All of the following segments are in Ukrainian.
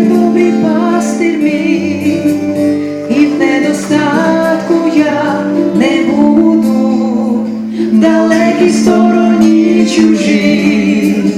любий пастир мій, і в недостатку я не буду в далекій стороні чужій.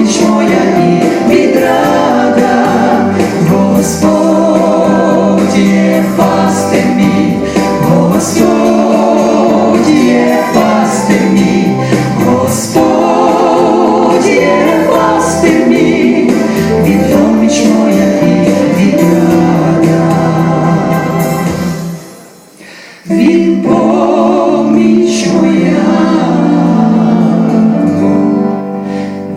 поміч моя.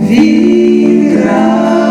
virada.